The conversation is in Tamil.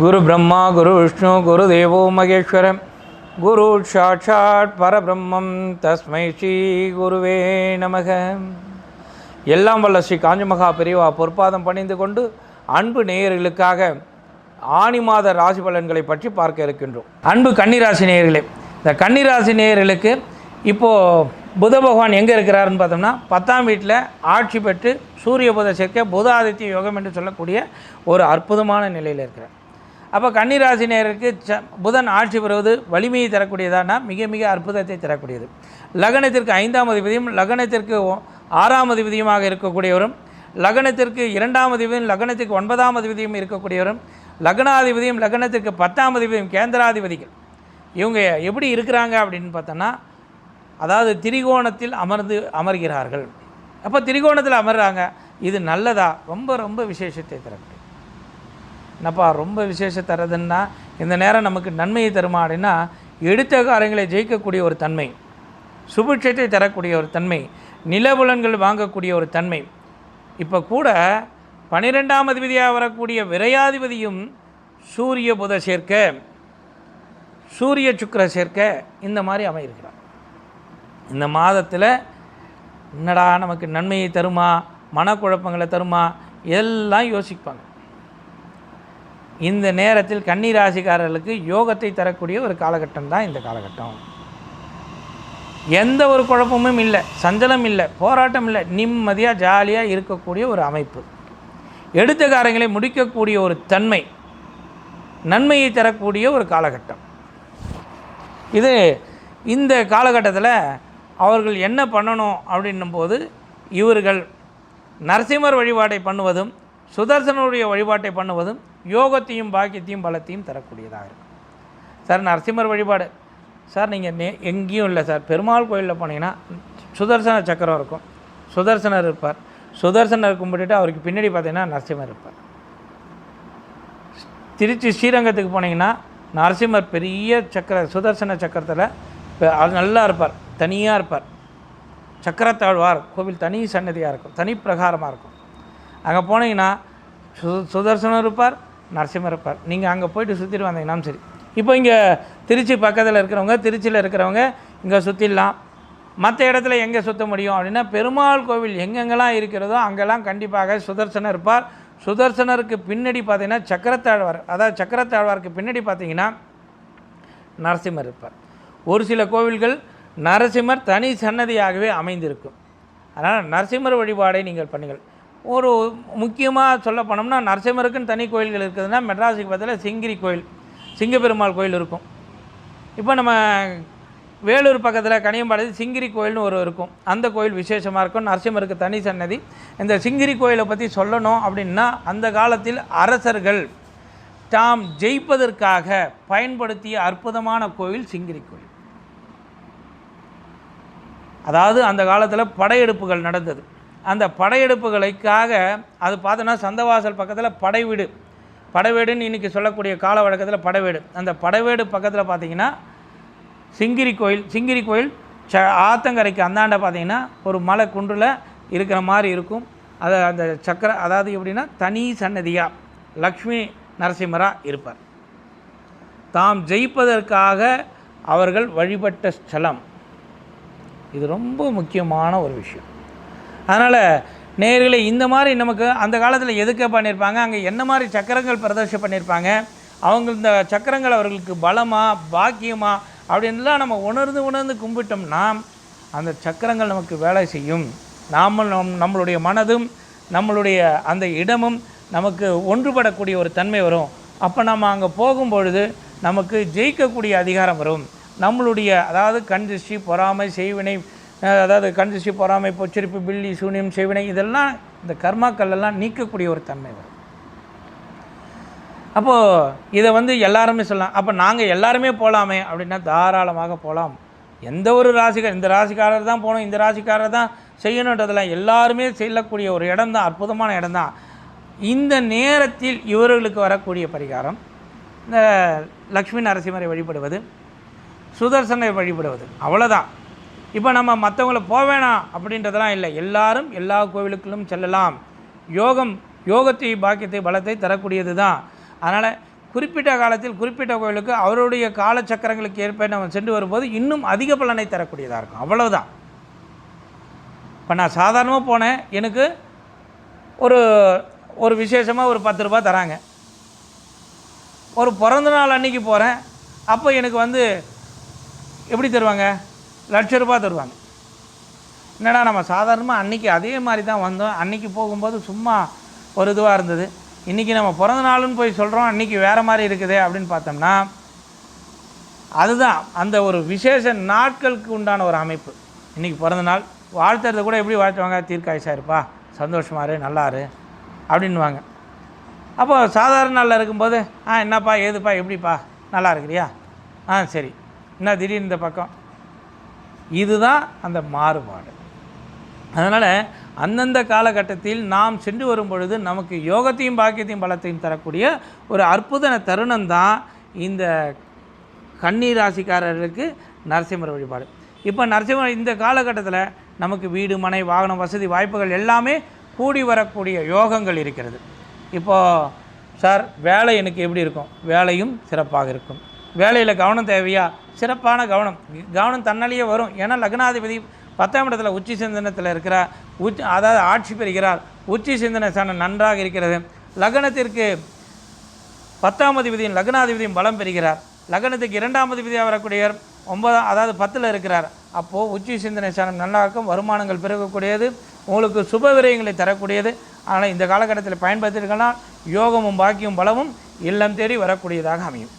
குரு பிரம்மா குரு விஷ்ணு குரு தேவோ மகேஸ்வரம் குரு சாட்சாத் பரபிரம்மம். தஸ்மை ஸ்ரீ குருவே நமக. எல்லாம் வல்ல ஸ்ரீ காஞ்சிமகா பெரியவா பொற்பாதம் பணிந்து கொண்டு அன்பு நேயர்களுக்காக ஆனி மாத ராசி பலன்களை பற்றி பார்க்க இருக்கின்றோம். அன்பு கன்னிராசி நேயர்களே இந்த கன்னிராசி நேயர்களுக்கு இப்போது புத பகவான் எங்கே இருக்கிறாருன்னு பார்த்தோம்னா பத்தாம் வீட்டில் ஆட்சி பெற்று சூரிய புத சேர்க்க புத ஆதித்ய யோகம் என்று சொல்லக்கூடிய ஒரு அற்புதமான நிலையில் இருக்கிறார். அப்போ கன்னிராசி நேருக்கு ச புதன் ஆட்சி பெறுவது வலிமையை தரக்கூடியதானா? மிக மிக அற்புதத்தை தரக்கூடியது. லக்னத்திற்கு ஐந்தாம் அதிபதியும் லக்னத்திற்கு ஆறாம் அதிபதியுமாக இருக்கக்கூடியவரும் லக்னத்திற்கு இரண்டாம் அதிபதியும் லக்னத்திற்கு ஒன்பதாம் அதிபதியும் இருக்கக்கூடியவரும் லக்னாதிபதியும் லக்னத்திற்கு பத்தாம் அதிபதியும் கேந்திராதிபதிகள். இவங்க எப்படி இருக்கிறாங்க அப்படின்னு பார்த்தோன்னா அதாவது திரிகோணத்தில் அமர்ந்து அமர்கிறார்கள். அப்போ திரிகோணத்தில் அமர்றாங்க. இது நல்லதா? ரொம்ப ரொம்ப விசேஷத்தை தரக்கூடிய என்னப்பா ரொம்ப விசேஷம் தரதுன்னா இந்த நேரம் நமக்கு நன்மையை தருமா அப்படின்னா எடுத்த காரங்களை ஜெயிக்கக்கூடிய ஒரு தன்மை சுபிட்சத்தை தரக்கூடிய ஒரு தன்மை நிலபுலன்கள் வாங்கக்கூடிய ஒரு தன்மை. இப்போ கூட பனிரெண்டாம் அதிபதியாக வரக்கூடிய விரையாதிபதியும் சூரிய புத சேர்க்க சூரிய சுக்கிர சேர்க்க இந்த மாதிரி அமையிருக்கிறார். இந்த மாதத்தில் என்னடா நமக்கு நன்மையை தருமா மனக்குழப்பங்களை தருமா எல்லாம் யோசிப்பாங்க. இந்த நேரத்தில் கன்னி ராசிக்காரர்களுக்கு யோகத்தை தரக்கூடிய ஒரு காலகட்டம் தான் இந்த காலகட்டம். எந்த ஒரு குழப்பமும் இல்லை சஞ்சலம் இல்லை போராட்டம் இல்லை நிம்மதியாக ஜாலியாக இருக்கக்கூடிய ஒரு அமைப்பு. எடுத்த காரங்களை முடிக்கக்கூடிய ஒரு தன்மை நன்மையை தரக்கூடிய ஒரு காலகட்டம். இது இந்த காலகட்டத்தில் அவர்கள் என்ன பண்ணணும் அப்படின்னும் போது இவர்கள் நரசிம்மர் வழிபாட்டை பண்ணுவதும் சுதர்சனுடைய வழிபாட்டை பண்ணுவதும் யோகத்தையும் பாக்கியத்தையும் பலத்தையும் தரக்கூடியதாக இருக்கும். சார் நரசிம்மர் வழிபாடு. சார் நீங்கள் நே எங்கேயும் இல்லை சார். பெருமாள் கோயிலில் போனீங்கன்னா சுதர்சன சக்கரம் இருக்கும். சுதர்சனர் இருப்பார். சுதர்சனர் கும்பிட்டுட்டு அவருக்கு பின்னாடி பார்த்தீங்கன்னா நரசிம்மர் இருப்பார். திருச்சி ஸ்ரீரங்கத்துக்கு போனீங்கன்னா நரசிம்மர் பெரிய சக்கர சுதர்சன சக்கரத்தில் அது நல்லா இருப்பார். தனியாக இருப்பார். சக்கரத்தாழ்வார் கோவில் தனி சன்னதியாக இருக்கும். தனி பிரகாரமாக இருக்கும். அங்கே போனீங்கன்னா சு சுதர்சனம் இருப்பார். நரசிம்மர் இருப்பார். நீங்கள் அங்கே போயிட்டு சுற்றிட்டு வந்தீங்கன்னாலும் சரி. இப்போ இங்கே திருச்சி பக்கத்தில் இருக்கிறவங்க திருச்சியில் இருக்கிறவங்க இங்கே சுற்றிடலாம் மற்ற இடத்துல எங்கே சுற்ற முடியும் அப்படின்னா பெருமாள் கோவில் எங்கெங்கெல்லாம் இருக்கிறதோ அங்கெல்லாம் கண்டிப்பாக சுதர்சனர் இருப்பார். சுதர்சனருக்கு பின்னாடி பார்த்தீங்கன்னா சக்கரத்தாழ்வார். அதாவது சக்கரத்தாழ்வாருக்கு பின்னாடி பார்த்தீங்கன்னா நரசிம்மர் இருப்பார். ஒரு சில கோவில்கள் நரசிம்மர் தனி சன்னதியாகவே அமைந்திருக்கும். அதனால் நரசிம்மர் வழிபாடை நீங்கள் பண்ணுங்கள். ஒரு முக்கியமாக சொல்ல போனோம்னா நரசிம்மருக்குன்னு தனி கோயில்கள் இருக்குதுன்னா மெட்ராஸுக்கு பக்கத்தில் சிங்கிரி கோயில் சிங்கப்பெருமாள் கோயில் இருக்கும். இப்போ நம்ம வேலூர் பக்கத்தில் கனியம்பாடி சிங்கிரி கோயில்னு ஒரு இருக்கும். அந்த கோயில் விசேஷமாக இருக்கும். நரசிம்மருக்கு தனி சன்னதி. இந்த சிங்கிரி கோயிலை பற்றி சொல்லணும் அப்படின்னா அந்த காலத்தில் அரசர்கள் தாம் ஜெயிப்பதற்காக பயன்படுத்திய அற்புதமான கோயில் சிங்கிரி கோயில். அதாவது அந்த காலத்தில் படையெடுப்புகள் நடந்தது. அந்த படையெடுப்புகளுக்காக அது பார்த்தோன்னா சந்தவாசல் பக்கத்தில் படைவீடு. படைவீடுன்னு இன்றைக்கி சொல்லக்கூடிய கால வழக்கத்தில் படைவீடு. அந்த படைவீடு பக்கத்தில் பார்த்தீங்கன்னா சிங்கிரி கோயில் சிங்கிரி கோயில் ச ஆத்தங்கரைக்கு அந்தாண்ட பார்த்தீங்கன்னா ஒரு மலை குன்றில் இருக்கிற மாதிரி இருக்கும். அது அந்த சக்கர அதாவது எப்படின்னா தனி சன்னதியாக லக்ஷ்மி நரசிம்மராக இருப்பார். தாம் ஜெயிப்பதற்காக அவர்கள் வழிபட்ட ஸ்தலம். இது ரொம்ப முக்கியமான ஒரு விஷயம். அதனால் நேர்களை இந்த மாதிரி நமக்கு அந்த காலத்தில் எதுக்க பண்ணியிருப்பாங்க அங்கே என்ன மாதிரி சக்கரங்கள் பிரதர்ஷம் பண்ணியிருப்பாங்க அவங்க இந்த சக்கரங்கள் அவர்களுக்கு பலமா பாக்கியமா அப்படின்லாம் நம்ம உணர்ந்து உணர்ந்து கும்பிட்டோம்னா அந்த சக்கரங்கள் நமக்கு வேலை செய்யும். நாம் நம் நம்மளுடைய மனதும் நம்மளுடைய அந்த இடமும் நமக்கு ஒன்றுபடக்கூடிய ஒரு தன்மை வரும். அப்போ நம்ம அங்கே போகும்பொழுது நமக்கு ஜெயிக்கக்கூடிய அதிகாரம் வரும். நம்மளுடைய அதாவது கண் திருஷ்டி பொறாமை செய்வினை அதாவது கண் பொறாமை பொச்சரிப்பு பில்லி சூனியம் செய்வினை இதெல்லாம் இந்த கர்மாக்கல்லாம் நீக்கக்கூடிய ஒரு தன்மை வரும். அப்போது இதை வந்து எல்லாருமே சொல்லலாம். அப்போ நாங்கள் எல்லாருமே போகலாமே அப்படின்னா தாராளமாக போகலாம் எந்த ஒரு ராசிக்கார் இந்த ராசிக்காரர் தான் போகணும் இந்த ராசிக்காரர் தான் செய்யணுன்றதெல்லாம் எல்லாருமே செல்லக்கூடிய ஒரு இடம் தான் அற்புதமான இடம் தான் இந்த நேரத்தில் இவர்களுக்கு வரக்கூடிய பரிகாரம் இந்த லக்ஷ்மி நரசிம்மரை வழிபடுவது சுதர்சனை வழிபடுவது அவ்வளோதான் இப்போ நம்ம மற்றவங்கள போக வேணாம் அப்படின்றதெல்லாம் இல்லை. எல்லாரும் எல்லா கோவிலுக்களும் செல்லலாம். யோகம் யோகத்தை பாக்கியத்தை பலத்தை தரக்கூடியது தான் அதனால் குறிப்பிட்ட காலத்தில் குறிப்பிட்ட கோவிலுக்கு அவருடைய காலச்சக்கரங்களுக்கு ஏற்ப நம்ம சென்று வரும்போது இன்னும் அதிக பலனை தரக்கூடியதாக இருக்கும். அவ்வளவுதான். இப்போ நான் சாதாரணமாக போனேன். எனக்கு ஒரு ஒரு விசேஷமாக ஒரு பத்து ரூபா தராங்க. ஒரு பிறந்த நாள் அன்னைக்கு போகிறேன் அப்போ எனக்கு வந்து எப்படி தருவாங்க? லட்ச ரூபா தருவாங்க. என்னடா நம்ம சாதாரணமாக அன்னைக்கு அதே மாதிரி தான் வந்தோம். அன்னைக்கு போகும்போது சும்மா ஒரு இதுவாக இருந்தது. இன்றைக்கி நம்ம பிறந்த நாளுன்னு போய் சொல்கிறோம் அன்றைக்கி வேறு மாதிரி இருக்குது அப்படின்னு பார்த்தோம்னா அதுதான் அந்த ஒரு விசேஷ நாட்களுக்கு உண்டான ஒரு அமைப்பு. இன்றைக்கி பிறந்த நாள் வாழ்த்துறது கூட எப்படி வாழ்த்துவாங்க? தீர்க்காயுசா இருப்பா சந்தோஷமாரு நல்லாரு அப்படின்வாங்க அப்போ சாதாரண நாளில் இருக்கும்போது ஆ என்னப்பா ஏதுப்பா எப்படிப்பா நல்லா இருக்கிறியா? ஆ சரி. என்ன திடீர்னு இந்த பக்கம்? இதுதான் அந்த மாறுபாடு. அதனால் அந்தந்த காலகட்டத்தில் நாம் சென்று வரும் பொழுது நமக்கு யோகத்தையும் பாக்கியத்தையும் பலத்தையும் தரக்கூடிய ஒரு அற்புதன தருணம் தான் இந்த கண்ணீர் ராசிக்காரர்களுக்கு நரசிம்மர் வழிபாடு. இப்போ நரசிம்ம இந்த காலகட்டத்தில் நமக்கு வீடு மனை வாகனம் வசதி வாய்ப்புகள் எல்லாமே கூடி வரக்கூடிய யோகங்கள் இருக்கிறது. இப்போது சார் வேலை எனக்கு எப்படி இருக்கும்? வேலையும் சிறப்பாக இருக்கும். வேலையில் கவனம் தேவையா? சிறப்பான கவனம். கவனம் தன்னாலேயே வரும். ஏன்னா லக்னாதிபதி பத்தாம் இடத்துல உச்சி சிந்தனத்தில் இருக்கிறார் உச் அதாவது ஆட்சி பெறுகிறார். உச்சி சிந்தனை சனம் நன்றாக இருக்கிறது. லக்னத்திற்கு பத்தாம் அதிபதியும் லக்னாதிபதியும் பலம் பெறுகிறார். லக்னத்துக்கு இரண்டாம் அதிபதியாக வரக்கூடியவர் ஒன்பதாம் அதாவது பத்தில் இருக்கிறார். அப்போது உச்சி சிந்தனை சாணம் நல்லாக்கும் வருமானங்கள் பெருகக்கூடியது உங்களுக்கு சுப விரயங்களை தரக்கூடியது. ஆனால் இந்த காலகட்டத்தில் பயன்படுத்தியிருக்கலாம். யோகமும் பாக்கியும் பலமும் இல்லம் தேடி வரக்கூடியதாக அமையும்.